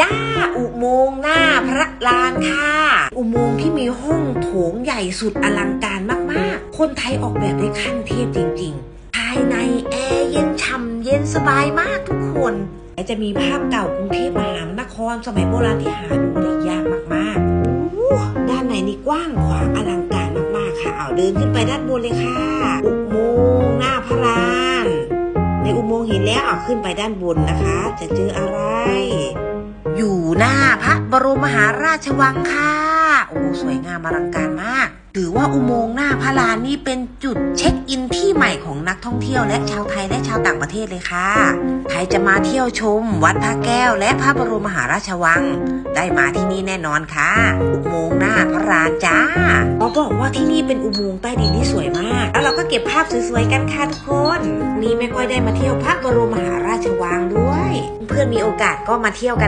จ้าอุโมงค์หน้าพระลานค่ะ อุโมงค์ที่มีห้องโถงใหญ่สุดอลังการมาก ๆ คนไทยออกแบบได้ขั้นเทพจริง ๆ ภายในแอร์เย็นฉ่ำเย็นสบายมากทุกคนและจะมีภาพเก่ากรุงเทพมหานครสมัยโบราณที่หาดูได้ยากมากๆด้านในนี่กว้างขวางอลังการมากๆค่ะเอาเดินขึ้นไปด้านบนเลยค่ะ อุโมงค์หน้าพระลานในอุโมงค์เห็นแล้วเอาขึ้นไปด้านบนนะคะ จะเจออะไร หน้าพระบรมมหาราชวังค่ะโอ้สวยงามอลังการมาก ถือว่าอุโมงค์หน้าพระลานนี่เป็นจุดเช็คอินที่ใหม่ของนักท่องเที่ยวและชาวไทยและชาวต่างประเทศเลยค่ะ ใครจะมาเที่ยวชม วัดพระแก้ว และพระบรมมหาราชวัง ได้มาที่นี่แน่นอนค่ะ อุโมงค์หน้าพระลานจ้าเขาบอกว่าที่นี่เป็นอุโมงค์ใต้ดินที่สวยมาก แล้วเราก็เก็บภาพสวยๆกันค่ะทุกคน นี่ไม่ค่อยได้มาเที่ยวพระบรมมหาราชวังด้วย เพื่อนมีโอกาสก็มาเที่ยวกัน